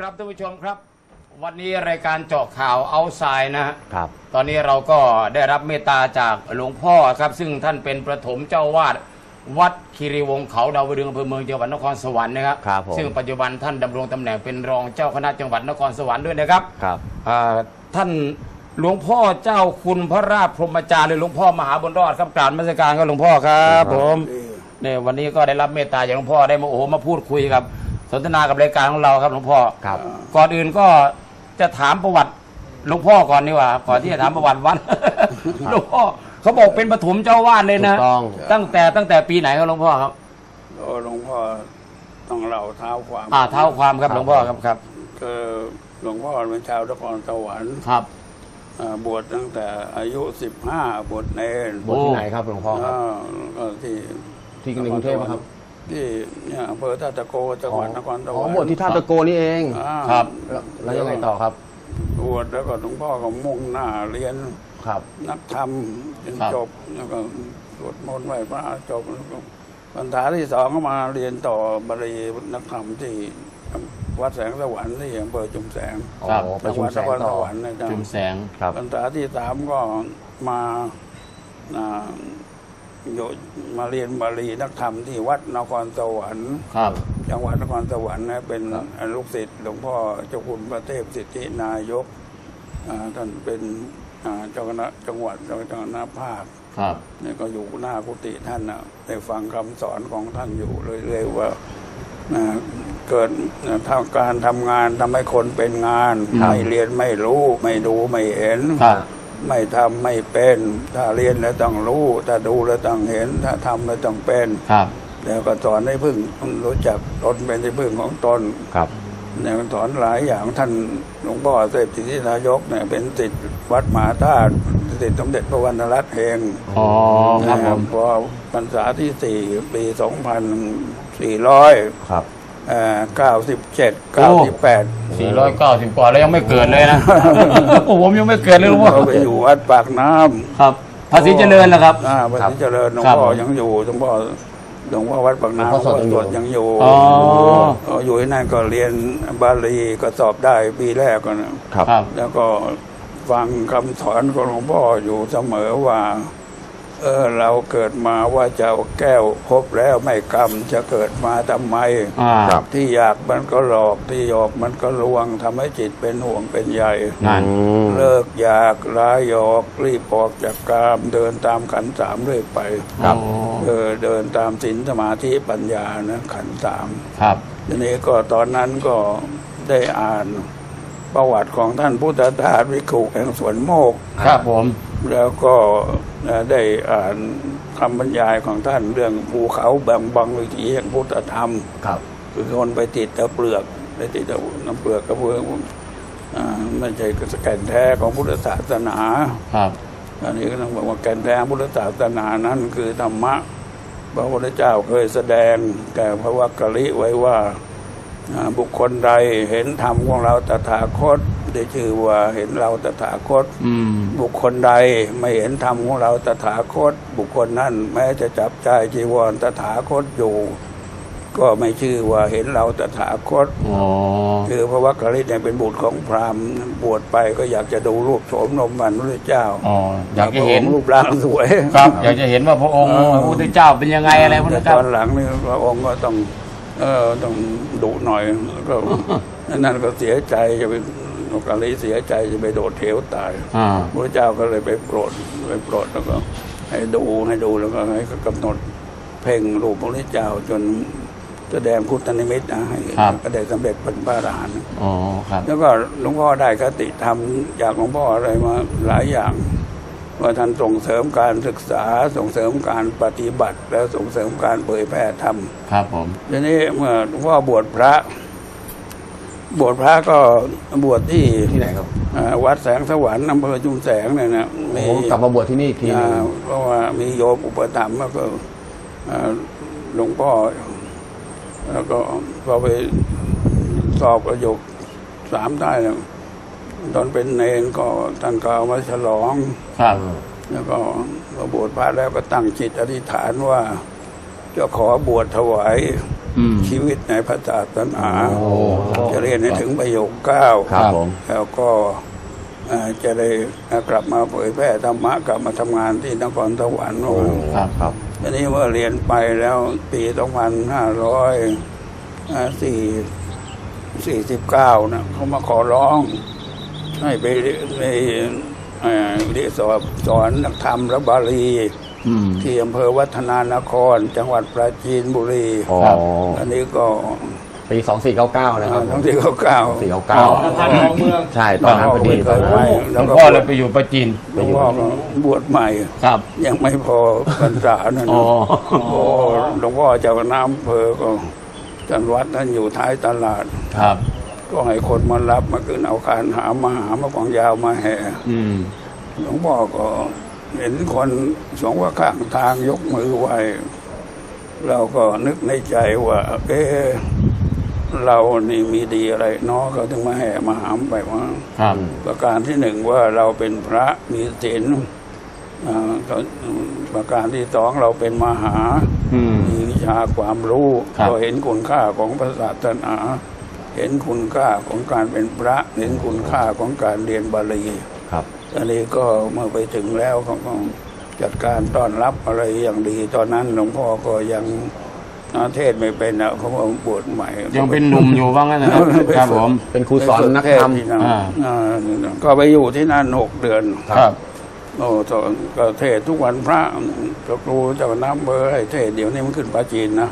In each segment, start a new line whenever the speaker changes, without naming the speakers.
ครับท่านผู้ชมครับ วันนี้รายการเจาะข่าวเอาไซด์นะฮะ
ครับ
ตอนนี้เราก็ได้รับเมตตาจากหลวงพ่อครับ ซึ่งท่านเป็นประถมเจ้าวาดวัดคีรีวงศ์เขาดาวดึงอำเภอเมืองจังหวัดนครสวรรค์นะครับ
ครับผม
ซึ่งปัจจุบันท่านดำรงตำแหน่งเป็นรองเจ้าคณะจังหวัดนครสวรรค์ด้วยนะครับ
ครับ
อ่าท่านหลวงพ่อเจ้าคุณพระราชพรหมจารย์หรือหลวงพ่อมหาบุญรอดครับกราบนมัสการครับหลวงพ่อครับ ผมเนี่ยวันนี้ก็ได้รับเมตตาจากหลวงพ่อได้มาโอ้โหมาพูดคุยกับ สนทนากับรายการของเราครับหลวงพ่อ
ครับ
ก่อนอื่นก็จะถามประวัติหลวงพ่อก่อนดีกว่าก่อนที่จะถามประวัติวัดหลวงพ่อเขาบอกเป็นปฐมเจ้าวาดเลยนะ
ถูกต้อง
ตั้งแต่ตั้งแต่ปีไหนครับหลวงพ่อครับ
โอ้หลวงพ่อต้องเล่าเท้าความ
อ่าเท้าความครับหลวงพ่อครับครับ
คือหลวงพ่อเป็นชาวนครสวรรค์
ครับ
อ่าบวชตั้งแต่อายุสิบห้าบวชเนร
บทที่ไหนครับหลวงพ่อครับ
อ่าก็ที่
ที่ในกรุงเทพปะครับ
ที่เนี่ยอำเภอท่าตะโกจังหวัดนครส
อ๋
ว
อ
รรค์
บทที่ท่าตะโกนี่เอง
อ่า
ครับ
แล้วแล้วยังไงต่อครับ
บวชแล้วก็หลวงพ่อก็มุ่งหน้าเรียน
ครับ
นักธรรมจน
ครับ
จบแล้วก็สวดมนต์ไหว้พระจบแล้วก็พรรษาที่สองก็มาเรียนต่อบรินักธรรมที่วัดแสงสวรรค์ที่อำเภอจุมแสง
อ๋อ
ครับ
ประ
จัง
ชุ
ห
ม
วัด
แส
น
ง
ครส
ต่อ
วรรค์นะจ๊ะ
จุมแสง
ครับ
พรรษาที่สามก็มา อ่าอยู่มาเรียนบาลีนักธรรมที่วัดนครสวรรค์
ครับ
จังหวัดนครสวรรค์นะเป็นลูกศิษย์หลวงพ่อเจ้าคุณพระเทพสิทธินายกอ่าท่านเป็นอ่าเจ้าคณะจังหวัดเจ้าคณะภาค
ครับ
เนี่ยก็อยู่หน้ากุฏิท่านนะได้ฟังคำสอนของท่านอยู่เรื่อยๆว่านะเกิดทางการทำงานทำให้คนเป็นงาน
ครับ
ไม่เรียนไม่รู้ไม่ดูไม่เห็น
ครับ
ไม่ทำไม่เป็น ถ้าเรียนแล้วต้องรู้ ถ้าดูแล้วต้องเห็น ถ้าทำแล้วต้องเป็น
ครับ
แล้วก็สอนให้พึ่งรู้จักตนเป็นที่พึ่งของตน
ครับ
เนี่ยสอนหลายอย่างท่านหลวงพ่อเสพสิทธินายกเนี่ยเป็นศิษย์วัดมหาธาตุศิษย์สมเด็จพระวรรณรัตน์เอง
อ๋อครับผม
พอพรรษาที่สี่ปีสองพันสี่ร้อย
ครับ
เก้าสิบเจ็ดเก้าสิบแปด
สี่ร้อยเก้าสิบกว่าแล้วยังไม่เกิดเลยนะ ผมยังไม่เกิดเลยหลวงพ่อ
เราไปอยู่วัดปากน้ำ
ครับภาษีเจริญนะครับ
อ่าพระศรีเจริญหลวง
ครับ
พ่อยังอยู่หลวงพ่อหลวงพ่อวัดปากน้ำ
หลวงพ่อสดยังอยู่
สดยังอยู่
อ๋อ
เอออยู่ที่นั่นก็เรียนบาลีก็สอบได้ปีแรกก็นะ
ครับ
ครับ
แล้วก็ฟังคำสอนของหลวงพ่ออยู่เสมอว่า เออเราเกิดมาว่าจะเอาแก้วพบแล้วไม่กรรมจะเกิดมาทำไม
อ่า
ครับ
ที่อยากมันก็หลอกที่หยอกมันก็ลวงทำให้จิตเป็นห่วงเป็นใย
นั่น
อืม
เลิกอยากร้ายหยอกรีบออกจากกามเดินตามขันธ์สามเรื่อยไป
ครับ
เออเดินตามศีลสมาธิปัญญานะขันธ์สาม
ครับ
ทีนี้ก็ตอนนั้นก็ได้อ่านประวัติของท่านพุทธทาสวิกุแห่งสวนโมก
ครับผม
แล้วก็เอ่อได้อ่านคำบรรยายของท่านเรื่องภูเขาแบ่งบังวิถีแห่งพุทธธรรม
ครับ
คือคนไปติดแต่เปลือกไปติดแต่น้ำเปลือกกระเพื่อมอ่าไม่ใช่แก่นแท้ของพุทธศาสนา
ครับ
อันนี้ก็ต้องบอกว่าแก่นแท้พุทธศาสนานั้นคือธรรมะพระพุทธเจ้าเคยแสดงแก่พระวักกะลิไว้ว่าอ่าบุคคลใดเห็นธรรมของเราตถาคต ได้ชื่อว่าเห็นเราตถาคต
อืม
บุคคลใดไม่เห็นธรรมของเราตถาคต บุคคลนั้น แม้จะจับใจายจีวรตถาคตอยู่ ก็ไม่ชื่อว่าเห็นเราตถาคต
อ๋อ
คือพระวักกะลิเนี่ยเป็นบุตรของพราหมณ์บวชไปก็อยากจะดูรูปโฉมนมมันพระเจ้า
อ๋ออยากจะเห็น
รูปร่างสวย
ครับ อยากจะเห็นว่าพระองค์พระพุทธเจ้าเป็นยังไงอะไรพระ
แต่
เจ้า
ตอนหลังนี่พระองค์ก็ต้องเออต้องดุหน่อยแล้วก็นั่นก็เสียใจจะไป กะลิเสียใจจะไปโดดเหวตาย
อ่า
พระเจ้าก็เลยไปโปรดไปโปรดแล้วก็ ให้ดูให้ดูแล้วก็ให้กำหนดเพ่งรูปพระเจ้าจนแสดงพุทธนิมิตนะให้
ครับ
ก็ได้สำเร็จเป็นพระอรหันต์
อ๋อครับ
แล้วก็หลวงพ่อได้คติธรรมจากหลวงพ่ออะไรมาหลายอย่างว่าท่านส่งเสริมการศึกษาส่งเสริมการปฏิบัติ และส่งเสริมการเผยแพร่ธรรม
ครับผม
ทีนี้เมื่อหลวงพ่อบวชพระ บวชพระก็บวชที่
ที่ไหนครับ
เอ่อวัดแสงสวรรค์อำเภอจุมแสงเนี่ยนะ
โอ้กลับมาบวชที่นี่อีกทีหนึง
อ่าเพราะว่ามีโยมอุปถัมภ์แล้วก็อ่าหลวงพ่อ แล้วก็พอไปสอบประโยคสามได้เนี่ยตอนเป็นเนนก็ท่านก็เอามาฉลอง
ครับ
แล้วก็พอบวชพระแล้วก็ตั้งจิตอธิษฐานว่า จะขอบวชถวาย
อืม
ชีวิตในพระศาสนา
โอ้
จะเรียนให้ถึงประโยคเก้า
ครับผม
แล้วก็เอ่อจะได้กลับมาเผยแพร่ธรรมะกลับมาทำงานที่นครสวรรค์
ครับ
ครับ
ทีนี้เมื่อเรียนไปแล้วปีสองพันห้าร้อยสี่สี่สิบเก้านะเขามาขอร้อง ให้ไปไปเอ่อเรียนสอนสอนนักธรรมและบาลี
อืม
ที่อำเภอวัฒนานคร จังหวัดปราจีนบุรี
อ๋อ
ครับ
อันนี้ก็
ปีสองสี่เก้าเก้านะครับ
ทั้งที่เขาเก้า
สี่เก้าเก้าใช่ตอนนั้นพอดี
ไม่เคยไป
หลวงพ่อเลยไปอยู่ประจีน
หลวงพ่อก็บวชใหม่
ครับ
ยังไม่พอพรรษานั่น
อ๋อ
นะโอ้หลวงพ่อเจ้าน้ำอำเภอก็จันวัดท่านอยู่ท้ายตลาด
ครับ
ก็ให้คนมารับมาขึ้นเอาคานหามาหามาของยาวมาแห่
อืม
หลวงพ่อก็ เห็นคนสองว่าข้างทางยกมือไหวเราก็นึกในใจว่า เอ๊ะเรานี่มีดีอะไรเนาะเขาถึงมาแห่มาหามไปว่า
ครับ
ประการที่หนึ่งว่าเราเป็นพระมีศีลอ่าก็ประการที่สองเราเป็นมหา
อืม
มีวิชาความรู้
ครับ
เราเห็นคุณค่าของพระศาสนา เห็นคุณค่าของการเป็นพระ เห็นคุณค่าของการเรียนบาลี
ครับ
อันนี้ก็เมื่อไปถึงแล้วเขาก็จัดการต้อนรับอะไรอย่างดี ตอนนั้นหลวงพ่อก็ยังอาเทศไม่เป็นนะเขาบอกบวชใหม่
ยังเป็นหนุ่มอยู่ว่างั้นนะครับครับผม
เป็นครูสอนนักธรรม
ที่นั่น
อ่า
อ่าก็ไปอยู่ที่นั่นหกเดือน
ครับ
โอ้ตอนก็เทศทุกวันพระก็ครูเจ้าน้ำเบอร์ให้เทศเดี๋ยวนี้มันขึ้นปาจีนนะ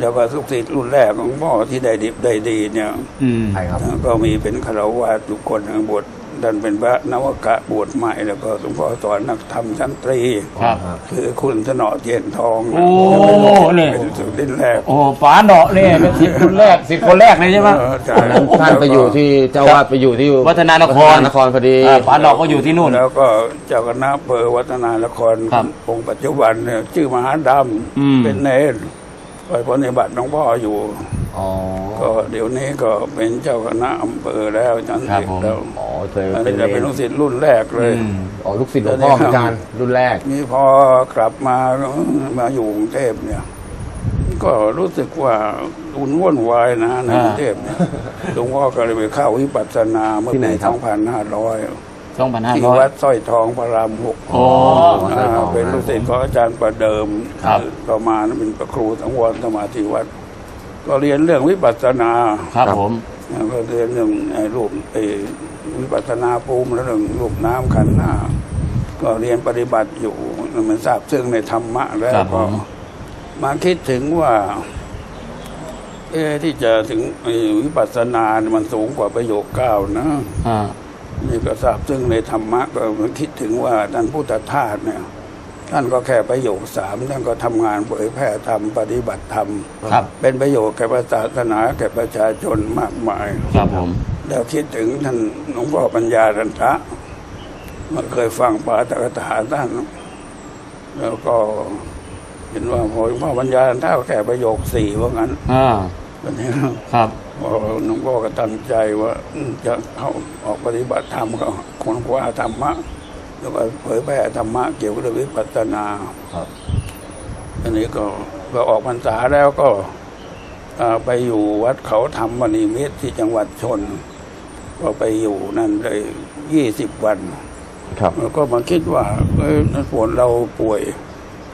แล้วก็สุกศิษย์รุ่นแรกของพ่อที่ได้ดิบได้ดีเนี่ย
อืม
ใช่ครับ
ก็มีเป็นคารวะทุกคนบวช ดันเป็นพระนวกะบวชใหม่แล้วก็หลวงพ่อสอนนักธรรมชั้นตรี
ครับ
คือคุณสนอเทียนทอง
โอ้นี่
เป็นสุดที่แรก
โอ้ป๋าเนาะเนี่ยเป็นสิทธิ์คนแรกสิทธิ์คนแรกเลยใช่ไหม
เออใช่
ตอนนั้นท่านไปอยู่ที่เจ้าวาดไปอยู่ที่
วัฒนานคร
วัฒนานครพอดี
อ่าป๋าเนาะก็อยู่ที่นู่น
แล้วก็เจ้าคณะอำเภอวัฒนานคร
ครับ
องค์ปัจจุบันเนี่ยชื่อมหาด
อืมำ
เป็นเนรไปปฏิบัติหลวงพ่ออยู่
อ๋อ
ก็เดี๋ยวนี้ก็เป็นเจ้าคณะอำเภอแล้วจัน
ครับ
เด็ก
ผม
แล้ว
อ๋อเคย
อัน
เป็
นี้
น
จะ
เน
เป็น
ร
ลูกศิษย์รุ่นแรกเลย
อืม
อ๋อลูกศิษย์หลวงพ่อเหมือนกันรุ่นแรก
นี่พอกลับมามาอยู่กรุงเทพเนี่ย ก็รู้สึกว่าอุ่นวุ่นวายนะในกรุงเทพเนี่ยหลวงพ่อก็เลยไปเข้าวิปัสสนาเมื่อ
ที่ไหน
ปี
ครับ
2500
สองพันห้า
ที่
ร้อย
วัดสร้อยทองพระรามหก
โอ้
อ่าเป็นลูกศิษย์ของอาจารย์ประเดิม
ครับ
ต่อมาเป็นประครูสังวรสมาธิวัด ก็เรียนเรื่องวิปัสสนา
ครับผม
แล้วก็เรียนเรื่องไอ้รูปไอ้วิปัสสนาภูมิแล้วเรื่องรูปน้ำขันธ์หน้า ก็เรียนปฏิบัติอยู่มันทราบซึ่งในธรรมะแล้ว
ครับผ
ก็
ม
มาคิดถึงว่า เอ๊ะที่จะถึงไอ้วิปัสสนาเนี่ยมันสูงกว่าประโยคเก้านะ
อ่า
นี่ก็ทราบซึ่งในธรรมะก็มันคิดถึงว่าท่านพุทธทาสเนี่ย ท่านก็แค่ประโยคสามท่านก็ทำงานเผยแพร่ธรรมปฏิบัติธรรม
ครับ
เป็นประโยชน์แก่ศาสนาแก่ประชาชนมากมาย
ครับผม
แล้วคิดถึงท่านหลวงพ่อปัญญาทันทะมาเคยฟังปาตกถาท่าน แล้วก็เห็นว่าพอหลวงพ่อปัญญาทันทะก็แค่ประโยคสี่ว่างั้น
อ่า
วันนี้
ครับ
พอหลวงพ่อก็ตั้งใจว่าอืมจะเข้าออกปฏิบัติธรรมก็คนคว้าธรรมะ แล้วก็เผยแพร่ธรรมะเกี่ยวกับเรื่องวิปัสสนา
ครับ
อันนี้ก็พอออกพรรษาแล้วก็อ่าไปอยู่วัดเขาธรรมนิมิตรที่จังหวัดชน ก็ไปอยู่นั่นได้ยี่สิบวัน
ครับ
แล้วก็มาคิดว่าเอ้ยฝนเราป่วย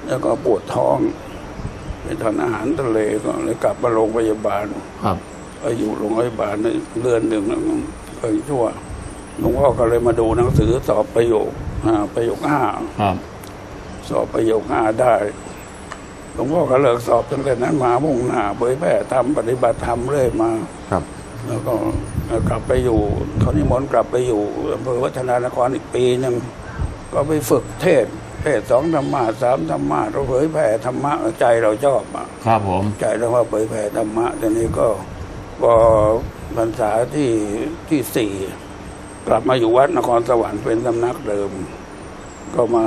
แล้วก็ปวดท้องไปทานอาหารทะเลก็เลยกลับมาโรงพยาบาล
ครับ
ไปอยู่โรงพยาบาลในเดือนหนึ่งแล้วก็ไปชั่วหลวงพ่อก็เลยมาดูหนังสือสอบประโยคอ่า ประโยคห้า
ครับ
สอบประโยคห้าได้หลวงพ่อก็เลิกสอบตั้งแต่นั้นมามุ่งหน้าเผยแผ่ทำปฏิบัติธรรมเรื่อยมา
ครับ
แล้วก็กลับไปอยู่เขานิมนต์กลับไปอยู่อำเภอวัฒนานครอีกปีหนึ่งก็ไปฝึกเทศน์เทศน์สองธรรมะสามธรรมะเราเผยแผ่ธรรมะใจเราชอบอะ
ครับผม
ใจเราว่าเผยแผ่ธรรมะทีนี้ก็พอพรรษาที่ที่สี่ กลับมาอยู่วัดนครสวรรค์เป็นสำนักเดิม ก็มา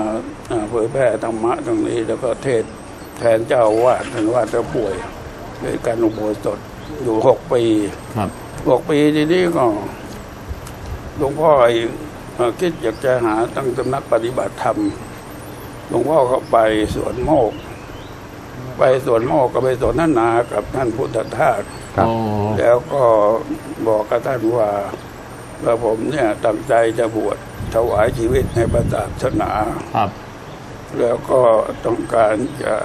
อ่าเผยแผ่ธรรมะตรงนี้ แล้วก็เทศน์แทนเจ้าอาวาดท่านว่าจะป่วยด้วยการอุโบสถอยู่หกปี
ครับ
หกปีทีนี้ก็หลวงพ่อเอ่อคิดอยากจะหาตั้งสำนักปฏิบัติธรรมหลวงพ่อก็ไปสวนโมก ไปไปสวนโมกก็ไปสนทนากับท่านพุทธทาส
ครับ
อ๋อ
แล้วก็บอกกับท่านว่า ว่าผมเนี่ยตั้งใจจะบวชถวายชีวิตในพระศาสนา
ครับ
แล้วก็ต้องการจะ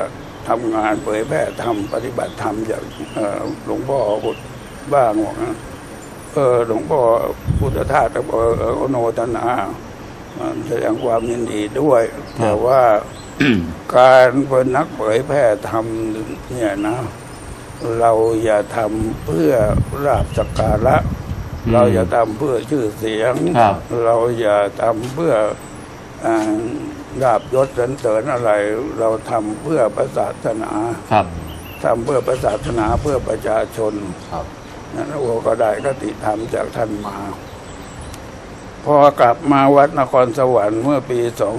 ทำงานเผยแพร่ธรรมปฏิบัติธรรมอย่างเอ่อหลวงพ่อพุทธบ้างบอกนะเออหลวงพ่อพุทธทาสก็บอกเออโนทนาเอ่อแสดงความยินดีด้วย แต่ว่าการเป็นนักเผยแพร่ธรรมเนี่ยนะ เราอย่าทำเพื่อราบสักการะ
อืม
เราอย่าทำเพื่อชื่อเสียง
ครับ
เราอย่าทำเพื่ออ่าลาบยศสรรเสริญอะไร เราทำเพื่อพระศาสนา
ครับ
ทำเพื่อพระศาสนาเพื่อประชาชน
ครับ
นั่นโอก็ได้ก็ติธรรมจากท่านมา พอกลับมาวัดนครสวรรค์เมื่อปี 2508
สอ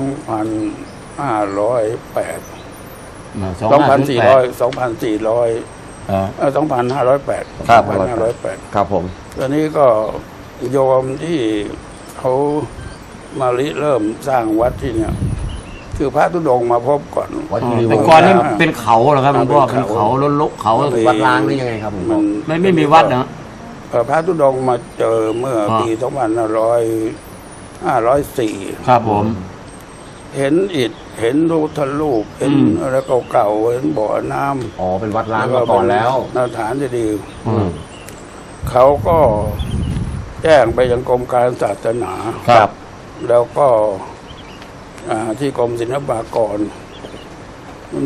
งพันสี่ร้อย
2,400 2,400
อ่า
เอ่อ2,508
ครับ
2,508
ครับผม
ตอนนี้ก็โยมที่เขามาริเริ่มสร้างวัดที่เนี่ย คือพระธุดงค์มาพบก่อน
วัดคีรีว
แต่
งศ์
ก่อนนี่เป็นเขาเหรอครับหลวงพ่อเป็นเขาล้นลุกเขา
วัดล้างนี่ยังไงครับผม
มัน
ไม่ไม่มีวัดนะ
เอ่อพระธุดงค์มาเจอเมื่อปี 2504
ครับผม
เห็นอิฐเห็นรูปทะลูปเห็น
อืม
อะไรเก่าๆเห็นบ่อน้ำ
อ๋อเป็นวัดล้างมาก่อนแล้ว
นาฐานจะดี
อืม
เขาก็แจ้งไปยังกรมการศาสนา
ครับ
แล้วก็อ่าที่กรมศิลปากร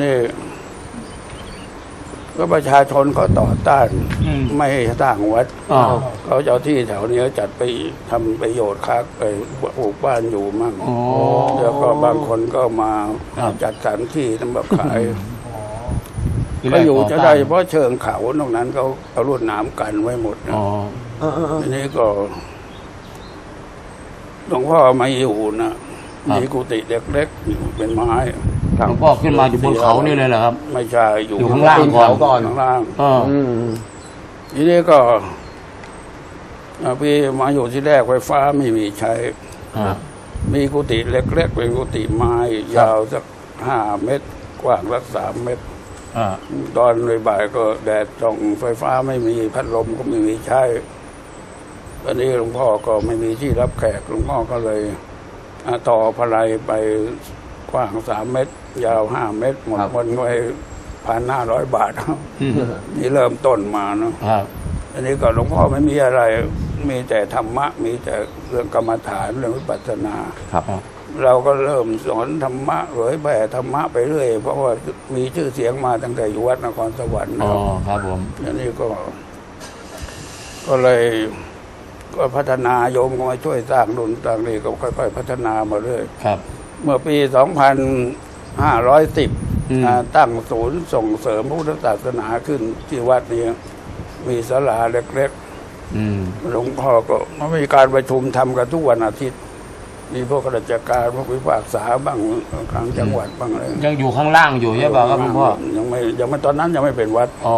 นี่ก็ประชาชนเขาต่อต้าน
อืม
ไม่ให้สร้างวัด
อ๋อ
เขาจะเอาที่แถวนี้จัดไปทำประโยชน์ค้าไปปลูกบ้านอยู่มั่ง
อ๋อ
แล้วก็บางคนก็มา
ครับ
จัดสรรที่ทำแบบขาย
ที่แร
ก็อยู่
ต่
จะ
ต้าน
ได้เฉพาะเชิงเขาตรงนั้นเขาเอารวดหนามกันไว้หมดนะ
อ๋อ
ทีนี้ก็หลวงพ่อมาอยู่นะมีกุฏิเล็กๆอยู่เป็นไม้
หลวงพ่อขึ้นมาอยู่บนเขานี่เลยเหรอครับ
ไม่ใช่อยู่
อยู่ข้างล่าง
ปีนเขาก่อน
ข้างล่าง
อ๋อ
อืม
ทีนี้ก็อ่าพี่มาอยู่ที่แรกไฟฟ้าไม่มีใช้
อ่า
มีกุฏิเล็กๆเป็นกุฏิไม้ยาวสักห้าเมตร กว้างสักสามเมตร
อ่า
ตอนบ่ายๆก็แดดส่องไฟฟ้าไม่มีพัดลมก็ไม่มีใช้ตอนนี้หลวงพ่อก็ไม่มีที่รับแขกหลวงพ่อก็เลยอ่าต่อพลายไปกว้างสามเมตร ยาวห้าเมตร หมดคนไว้พันห้าร้อยบาท
อืม
นี่เริ่มต้นมาเนาะ
ครับ
อันนี้ก็หลวงพ่อไม่มีอะไร มีแต่ธรรมะ มีแต่เรื่องกรรมฐานเรื่องวิปัสสนา
ครับ
เราก็เริ่มสอนธรรมะเผยแผ่ธรรมะไปเรื่อย เพราะว่ามีชื่อเสียงมาตั้งแต่อยู่วัดนครสวรรค์
อ๋อ
แล้ว
ครับผม
อันนี้ก็ ก็เลยก็พัฒนาโยมก็มาช่วยสร้างดุนต่างนี่ก็ค่อยๆพัฒนามาเรื่อย
ครับ
เมื่อปี2510
อืม
อ่าตั้งศูนย์ส่งเสริมพุทธศาสนาขึ้นที่วัดนี้มีศาลาเล็ก
อืม
ๆหลวงพ่อก็มันมีการประชุมทำกันทุกวันอาทิตย์ มีพวกข้าราชการพวกวิพากษาบ้างทางจังหวัดบ้างอะไร
ยังอยู่ข้างล่างอยู่ใช่ป่ะครับหลวงพ่อ
ยังไม่ยังไม่ตอนนั้นยังไม่เป็นวัด
อ๋อ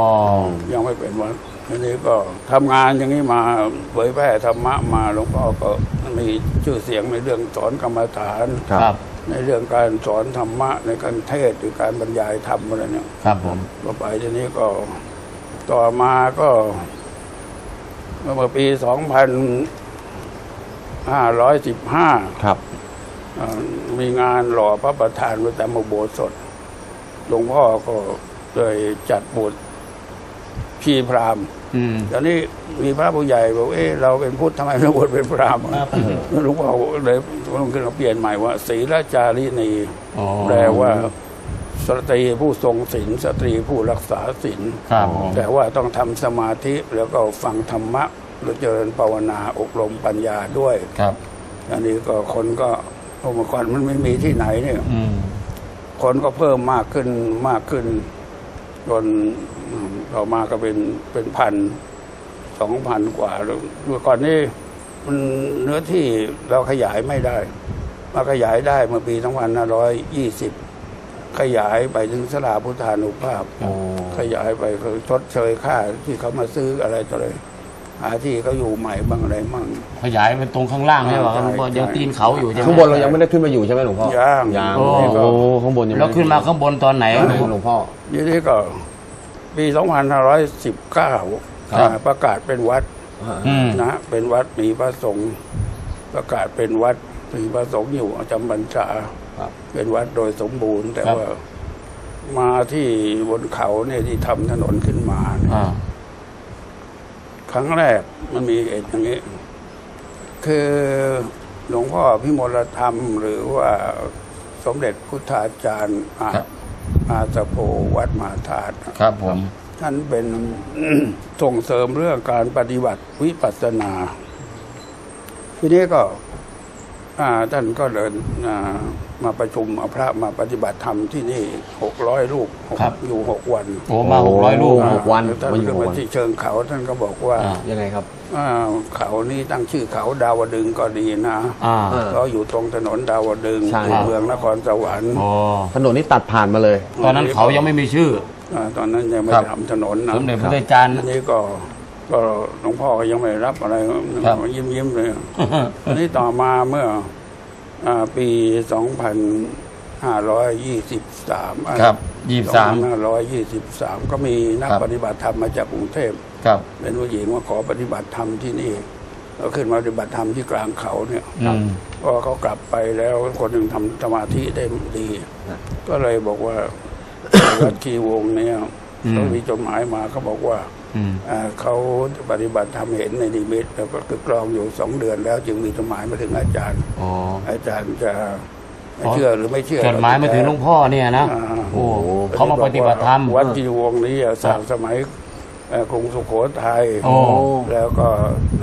ยังไม่เป็นวัดทีนี้ก็ทำงานอย่างนี้มาเผยแพร่ธรรมะมาหลวงพ่อก็มีชื่อเสียงในเรื่องสอนกรรมฐาน
ครับ
ครับ
ในเรื่องการสอนธรรมะในการเทศน์หรือการบรรยายธรรมอะไรเนี่ย
ครับผม
ก็ไปทีนี้ก็ต่อมาก็เมื่อปีสองพัน ห้าร้อยสิบห้า
ครับ
มีงานหล่อพระประธานประจำอุโบสถหลวงพ่อก็เลยจัดบวชชีพราหมณ์
อืม
ตอนนี้มีพระผู้ใหญ่บอกเอ๊ะเราเป็นพุทธทำไมเราบวชเป็นพราหมณ์อะหลวงพ่อเลยต้องขึ้นมาเปลี่ยนใหม่ว่าศีลจารีนี
อ๋อ
แปลว่าสตรีผู้ทรงศีลสตรีผู้รักษาศีล
ครับผม
แต่ว่าต้องทำสมาธิแล้วก็ฟังธรรมะ แล้วเจริญภาวนาอบรมปัญญาด้วย
ครับ
อันนี้ก็คนก็เมื่อก่อนมันไม่มีที่ไหนเนี่ย
อืม
คนก็เพิ่มมากขึ้นมากขึ้นจนอืมต่อมาก็เป็นเป็นพันสองพันกว่าแล้วเมื่อก่อนนี้มันเนื้อที่เราขยายไม่ได้ มาขยายได้เมื่อปี2520ขยายไปถึงสลาพุทธานุภาพ
โอ้
ขยายไปคือชดเชยค่าที่เขามาซื้ออะไรต่ออะไร หาที่เขาอยู่ใหม่บ้างอะไรบ้าง
ขยายเป็นตรงข้างล่างใช่ป่ะครับหลวงพ่อ
ใช่
ยังตีนเขาอยู่ใช่ไหม
ข้างบนเรายังไม่ได้ขึ้นมาอยู่ใช่ไหมหลวงพ่อย่างยัง
โอ้
โอ้ข้างบนยังไม่
แล้ว
ได้
ขึ้นมาข้างบนตอนไหน
ไหนหลวงพ่อ
ทีนี้ก็ปี2519
ครับ
อ่าประกาศเป็นวัด
อืม
นะเป็นวัดมีพระสงฆ์ประกาศเป็นวัดมีพระสงฆ์อยู่ประจำบรรษา
ครับ
เป็นวัดโดยสมบูรณ์ แต่
ครับ
ว่ามาที่บนเขาเนี่ยที่ทำถนนขึ้นมาเนี่ย
อ่า
ครั้งแรกมันมีเหตุอย่างนี้ คือหลวงพ่อพิมลธรรม หรือว่าสมเด็จพุทธาจารย์อา
ครับ
อาสโพวัดมหาธาตุ
ครับผม
ท่านเป็นส่งเสริมเรื่องการปฏิบัติวิปัสสนา ทีนี้ก็อ่าท่านก็เดินอ่ามาประชุมเอาพระมาปฏิบัติธรรมที่นี่หกร้อยลูก
ครับ
อยู่หกวัน
โอ้มาหกร้อยลูก
โหกวัน
ท่าน
มาอยู่
ขึ้น
หก
มา
วัน
ที่เชิงเขาท่านก็บอกว่า
อ่า
ยังไงครับ
อ่าเขานี้ตั้งชื่อเขาดาวดึงก็ดีนะ
อ่า
เออ
ก็อยู่ตรงถนนดาวดึง
ใช่
เมืองนครสวรรค์
โอ้
ถนนนี้ตัดผ่านมาเลย
ตอนนั้นเขายังไม่มีชื่อ
อ่าตอนนั้นยังไม่
ครับ
ทำถนนนะ
สมเด็จพระจารย์
อันนี้ก็ก็หลวงพ่อก็ยังไม่รับอะไร
ครับ
ยิ้มยิ้มๆเลยอันนี้ต่อมาเมื่ออา ปีสองพันห้าร้อยยี่สิบสาม
ครับยี่สิบสาม
ห้าร้อยยี่สิบสามก็มีนัก
ครับ
ปฏิบัติธรรมมาจากกรุงเทพ
ครับ
เป็นผู้หญิงมาขอปฏิบัติธรรมที่นี่ก็ขึ้นมาปฏิบัติธรรมที่กลางเขาเนี่ย
อืม
พอเขากลับไปแล้วคนหนึ่งทำสมาธิได้ดี
ครับ
ก็เลยบอกว่าวัดคีวงศ์เนี่ย
อืม
เขามีจดหมายมาเขาบอกว่า
อืม
อ่า เขาปฏิบัติธรรมเห็นในนิมิตแล้วก็คือกรองอยู่สองเดือนแล้ว จึงมีจดหมายมาถึงอาจารย์
อ๋อ
อาจารย์จะ
อ๋อ
เชื่อหรือไม่เชื่อ
จดหมายมาถึงหลวงพ่อเนี่ยนะ
อ่า
โอ้เขามาปฏิบัติธรรม
วัดคีวงศ์นี้สร้างสมัยเอ่อกรุงสุโขทัย
โอ้
แล้วก็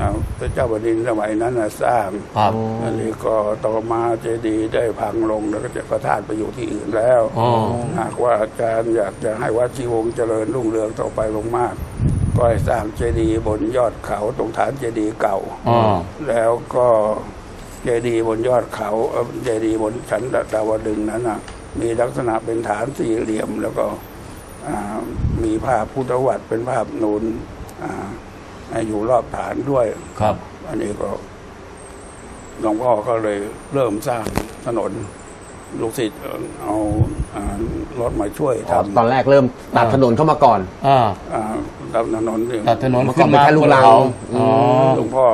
อ่าพระเจ้าแผ่นดินสมัยนั้นน่ะสร้าง
ครับ
อันนี้ก็ต่อมาเจดีย์ได้พังลงแล้วก็จะประทานไปอยู่ที่อื่นแล้ว
อ๋อ
หากว่าอาจารย์อยากจะให้วัดชีวงศ์เจริญรุ่งเรืองต่อไปลงมาก ก็ให้สร้างเจดีย์บนยอดเขาตรงฐานเจดีย์เก่า
อ๋อ
แล้วก็เจดีย์บนยอดเขาเอ่อเจดีย์บนชั้นดาวดึงส์นั้นนะมีลักษณะเป็นฐานสี่เหลี่ยม แล้วก็อ่ามีภาพพุทธวัตรเป็นภาพนูนอ่าอยู่รอบฐานด้วย
ครับ
อันนี้ก็หลวงพ่อก็เลยเริ่มสร้างถนน ลูกศิษย์เอาอ่ารถมาช่วย
อ๋อ
ทำ
ตอนแรกเริ่มตัดถนนเข้ามาก่อน
อ่า
อ่า ทำถนนเอง
ตัดถนน
เมื่อก่
ขึ้
อน
น
เป็น
มา
แค่ลูกรัง
บนเขาอ๋อ
หลวงพ่อ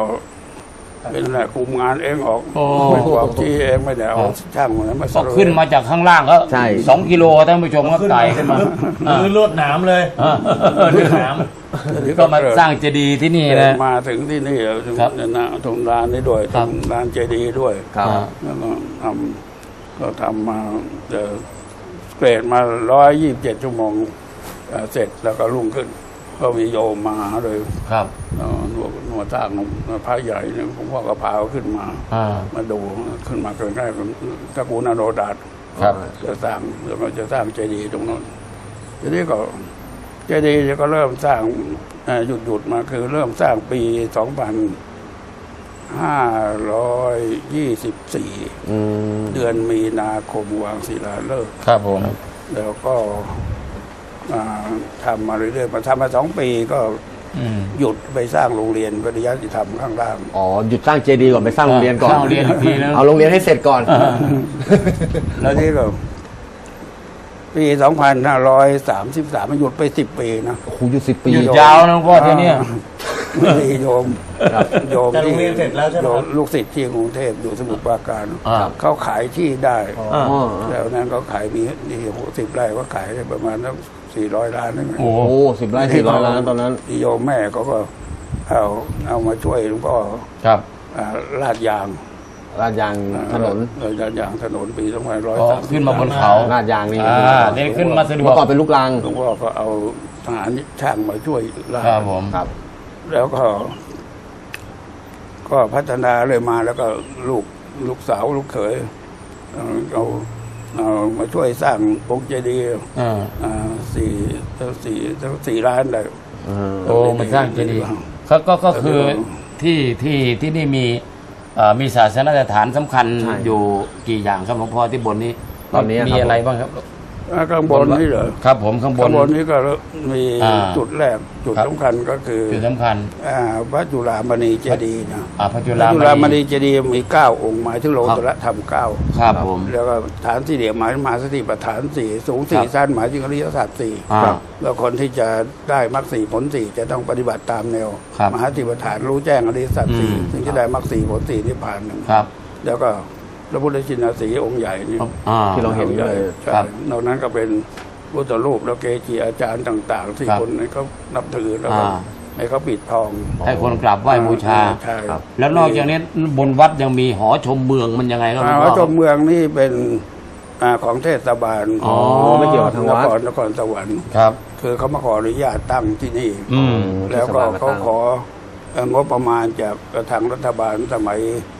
เป็นแหละคุมงานเองออก
โอ้
ไม่บอกที่เองไม่ได้เอาช่างมามา
ก็ขึ้นมาจากข้างล่างก็
ใช่
สองกิโลท่านผู้ชมก็ไต่ขึ้นมา
มือลวดหนามเลย
อ่า
ลวดหนาม
ก็มาสร้างเจดีย์ที่นี่
เดิ
นะ
นมาถึงที่นี่ถึง
ครับ
นะตรงลานนี้ด้วย
ค
ต
รั
ร
บ
งลานเจดีย์ด้วย
ครับ
อ่า
แล้วก็ทำก็ทำมาเอ่อเกรดมาร้อยยี่สิบเจ็ดชั่วโมงเอ่อเสร็จแล้วก็รุ่งขึ้น ก็มีโยมมาหาเลย
ครับ
เอ่อหลวงหลวงตาหลวงพระใหญ่เนี่ยผมพ่อก็พาเขาขึ้นมา
อ่า
มาดูขึ้นมาเกินแรกตระกูลอโนดาต
ครับ
จะสร้างแล้วก็จะสร้างเจดีย์ตรงนั้นทีนี้ก็เจดีย์ก็เริ่มสร้างเอ่อหยุดหยุดๆมาคือเริ่มสร้างปีสองพันห้าร้อยยี่สิบสี่
อืม
เดือนมีนาคมวางศิลาฤกษ์
ครับผม
แล้วก็อ่า ทำมาเรื่อยๆมาทำมาสองปีก็
อืม
หยุดไปสร้างโรงเรียนปริยัติธรรมข้างล่าง
อ๋อหยุดสร้างเจดีย์ก่อนไปสร้างโรงเรียนก่อน
สร้างโรงเรียนอีกทีนึง
เอาโรงเรียนให้เสร็จก่อน
แล้วนี่ก็ปีสองพันห้าร้อยสามสิบสามหยุดไปสิบปีนะ
ครูหยุดสิบปี
หยุดยาวนะหลวงพ่อที่เนี่ย
มีโยม
ครับ
โยม
แต่โร
ที่
งเรียนเสร็จแล้วใช่ไหม
โย
ครั
ม
บ
ลูกศิษย์ที่กรุงเทพอยู่สมุทรปราการ
อ่า
เขาขายที่ได้
อ่า
อ๋อ
แล้วนั้นเขาขายมีนี่หกสิบไร่ก็ขายได้ประมาณ สักสี่ร้อยล้านได้ไหม
โอ้
โอ้สิบไร่สี่ร้อยล้านตอนนั้น
โยมแม่เขาก็เอาเอามาช่วยหลวงพ่อ
ครับ
อ่าลาดยาง
ลาดยางถนน
เออลาดยางถนนปีสองพันร้อย
ก็
สาม
ขึ้นมาบนเขา
ลาดยางนี่
อ่านี่ขึ้นมาสะดว
เมื่อกก่อนเป็นลูกรัง
หลวงพ่อก็เอาทหารช่างมาช่วยลาด
ครับผม
ครับ
แล้วก็ ก็พัฒนาเลยมาแล้วก็ลูกลูกสาวลูกเขยเอ่อเอาเอามาช่วยสร้างองค์เจดีย์
อ่า
อ่าสี่สี่สี่ล้านได้
โอ้มันสร้างเจดีย์ก็ก็ก็คือที่ที่ที่นี่มีเอ่อมีศาสนสถานสำคัญ
ใช่
อยู่กี่อย่างครับหลวงพ่อที่บนนี้
ตอนนี้ครับ
มีอะไรบ้างครับ
อ่า ข้างบนนี่เหรอ
ครับ ผมข้างบน
ข้างบนนี้ก็มี
อ่า
จุดแรกจุด
ครับ
สำคัญก็คือ
จุดสำคัญ
อ่าพระจุฬามณีเจดีย์นะ
อ่าพระจุ
พระ
ฬา
จุฬามณีเจดีย์มีเก้าองค์หมายถึงโล
ครับ
ตระธรรมเก้า
ครับผม
แล้วก็ฐานสี่เหลี่ยมหมายถึงมหาสติปัฏฐานสี่สูงสี่
ครับ
สั้นหมายถึงอริยสัจสี่
อ่า
ครับ
แล้วคนที่จะได้มรรคสี่ผลสี่จะต้องปฏิบัติตามแนว
ครับ
มหาสติปัฏฐานรู้แจ้งอริยสัจสี่
อืม
ถึงจะได้มรรคสี่ผลสี่นิพพานหนึ่ง
ครับ
แล้วก็ พระพุทธชินสีห์องค์ใหญ่นี่
อ่า
ที่เราเห็น
องค์ใหญ่
เลย
ใช่
ครับ
นอกนั้นก็เป็นพุทธรูปแล้วเกจิอาจารย์ต่าง ๆ ที่
ครับ
คนให้เขานับถือแล้วก็
อ่า
ให้เขาปิดทอง
ให้คนกราบไหว้บูชา
ใช่
ครับ
แล้วนอกจากนี้บนวัดยังมีหอชมเมืองมันยังไงครับหลวง
อ่า
พ่
วั
อ
ดชมเมืองนี่เป็นอ่าของเทศบาล
อ๋อ
ไม่เกี่ยวกับทาง
น
วัด
ครนครสวรรค์
ครับ
คือเขามาขออนุญาตตั้งที่นี่
อืม
แล้วก็
เทศบาลมา
เขา
ตั้ง
ขอเอ่องบประมาณจากทางรัฐบาลสมัย
อ่า
อ่า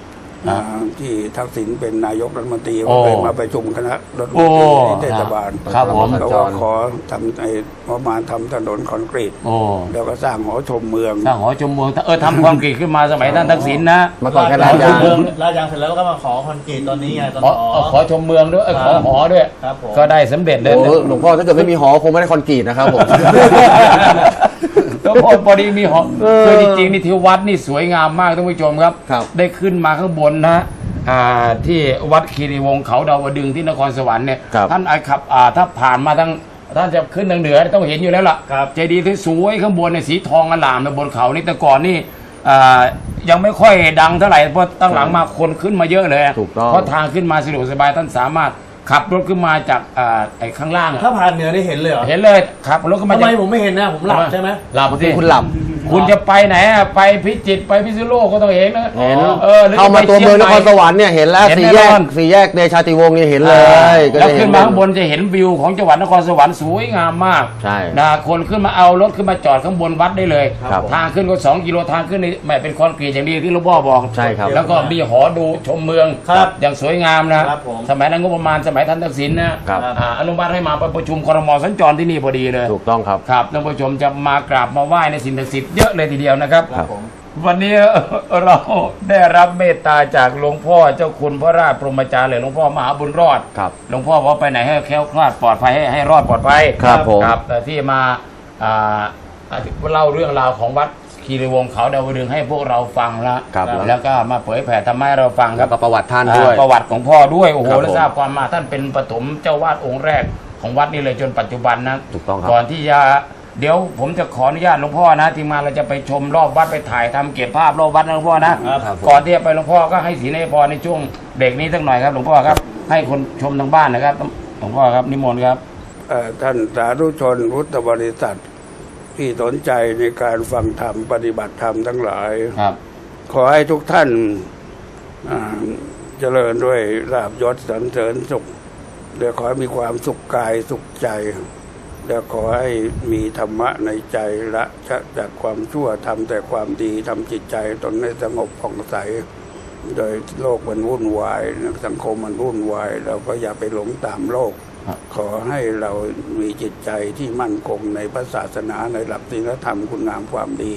ที่ทักษิณเป็นนายกรัฐมนตรี
โอ้
ก็เคยมาประชุมคณะรัฐม
โอ้
นตรีที่เทศบาล
ครับผม
เขาก็ขอทำไอ้งบประมาณทำถนนคอนกรีต
โอ้
แล้วก็สร้างหอชมเมือง
สร้างหอชมเมืองเออทำคอนกรีตขึ้นมาสมัยท่านทักษิณนะ
เมื่อก่อนแค่
ลา
ลาด
ดยายา
งง
ลาดยางเสร็จแล้วก็มาขอคอนกรีตตอนนี้ไงตอน
ขอ
ขอ
เอาขอชมเมืองด้วยเออขอหอด้วย
ครับผม
ก็ได้สำเร็จเลย
โอ้หลวงพ่อถ้าเกิดไม่มีหอคงไม่ได้คอนกรีตนะครับผม
แล้วพอพอดีมีหอคือจริงๆนี่ที่วัดนี่สวยงามมากท่านผู้ชมครับ
ครับ
ได้ขึ้นมาข้างบนนะอ่าที่วัดคีรีวงศ์เขาดาวดึงส์ที่นครสวรรค์เนี่ย
ครับ
ท่านไอ้ขับอ่าถ้าผ่านมาทางท่านจะขึ้นทางเหนือต้องเห็นอยู่แล้วล่ะ
ครับ
เจดีย์ที่สวยข้างบนเนี่ยสีทองอลามนะบนเขานี่แต่ก่อนนี่อ่ายังไม่ค่อยดังเท่าไหร่เพราะตั้งหลังมาคนขึ้นมาเยอะเลย
ถูกต้อง
เพราะทางขึ้นมาสะดวกสบายท่านสามารถ ขับรถขึ้นมาจากอ่าไอ้ข้างล่างอะ
ถ้าผ่านเหนือได้เห็นเลยเหรอ
เห็นเลยขับรถขึ้นมา
ทำ
จา
ไม
ก
ผมไม่เห็นนะผมหลับใช่ไหม
หลับสิ
คุณหลับ
คุณจะไปไหนอะไปพิจิตรไปพิษณุโลกก็ต้องเห็นนะ
เห็น
เออหรือ
เข้ามา
จะไป
ตัวเมืองนครส
ชีย
วรรค์เนี่ยเห็นแล้ว
เห็น
สี่แย
แน่
ก
นอน
สี่แยกเดชาติวงศ์เนี่ยเห็น
ให
เล
ม่
ยก็
แล้ว
จะเห็
ขึ้นมาข้างบนจะเห็นวิวของจังหวัดนครสวรรค์สวยงามมาก
ใช่
นะคนขึ้นมาเอารถขึ้นมาจอดข้างบนวัดได้เลย
ครับ
ทางขึ้นก็สองกิโลทางขึ้นนี่แหม่เป็นคอนกรีตอย่างดีที่หลูกพ่อบอก
ใช่ครับ
แล้วก็มีหอดูชมเมือง
ครับ
อย่างสวยงามนะครับ
ผม
สมัยนั้นงบประมาณสมัยท่านทักษิณนะครับอ่าอนุมัติให้มาประชุมครมสัญจรที่นี่พอดีเลย
ถูกต้องครับ
ครับท่านผู้ชมจะมากราบมาไหว้ในสิ่งศักดิ์สิทธิ์เยอะเลยทีเดียวนะครับ
ครับผม
วันนี้เราได้รับเมตตาจากหลวงพ่อเจ้าคุณพระราชพรหมจารย์เลยหลวงพ่อมหาบุญรอด
ครับ
หลวงพ่อบอกว่าไปไหนให้แคล้วคลาดปลอดภัยให้ให้รอดปลอดภัย
ครับผม
ครับแต่ที่มาอ่าเล่าเรื่องราวของวัดคีรีวงศ์เขาดาวดึงส์ให้พวกเราฟังแล้ว
ครับ
แล้วก็มาเผยแผ่ธรรมะให้เราฟังค
แล้
รั
ว
บ
ก็ประวัติท่านด้วย
อ่าประวัติของพ่อด้วยโอ้โห
ครับ
แล้ว
ผม
ทราบความมาท่านเป็นปฐมเจ้าวาดองค์แรกของวัดนี้เลยจนปัจจุบันนะ
ถูกต้องครับ
ก่อนที่จะ เดี๋ยวผมจะขออนุญาตหลวงพ่อนะ ทีมงานเราจะไปชมรอบวัดไปถ่ายทำเก็บภาพรอบวัดนะหลวงพ่อนะ ครับก่อนที่จะไปหลวงพ่อก็ให้ศีลให้พรในช่วงเบรกนี้สักหน่อยครับหลวงพ่อครับ ให้คนชมทางบ้านนะครับหลวงพ่อครับนิมนต์ครับ
เอ่อท่านสาธุชนพุทธบริษัท ที่สนใจในการฟังธรรมปฏิบัติธรรมทั้งหลาย
ครับ
ขอให้ทุกท่านอ่าเจริญด้วยลาบยศสรรเสริญสุขเดี๋ยวขอให้มีความสุขกายสุขใจ เดี๋ยวขอให้มีธรรมะในใจละจะจากความชั่วทำแต่ความดีทำจิตใจตนให้สงบผ่องใส โดยโลกมันวุ่นวายสังคมมันวุ่นวาย เราก็อย่าไปหลงตามโลก ขอให้เรามีจิตใจที่มั่นคงในพระศาสนาในหลักศีลธรรมคุณงามความดี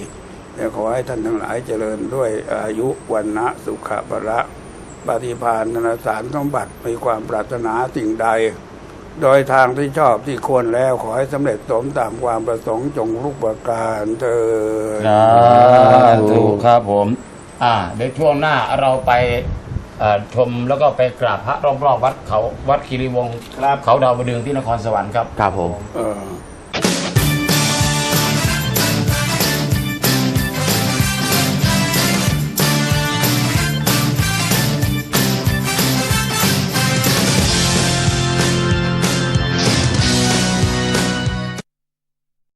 และขอให้ท่านทั้งหลายเจริญด้วยอายุวันนะสุขภระปฏิภาณธนสารสมบัติมีความปรารถนาสิ่งใด โดยทางที่ชอบที่ควรแล้วขอให้สำเร็จสมตามความประสงค์จงลุกประการเถิด
สาธุครับผม อ่าเดี๋ยวช่วงหน้าเราไปเอ่อชมแล้วก็ไปกราบพระรอบๆวัดเขาวัดคีรีวงศ์
ครับ
เขาดาวดึงส์ที่นครสวรรค์ครับ
ครับผม
เออ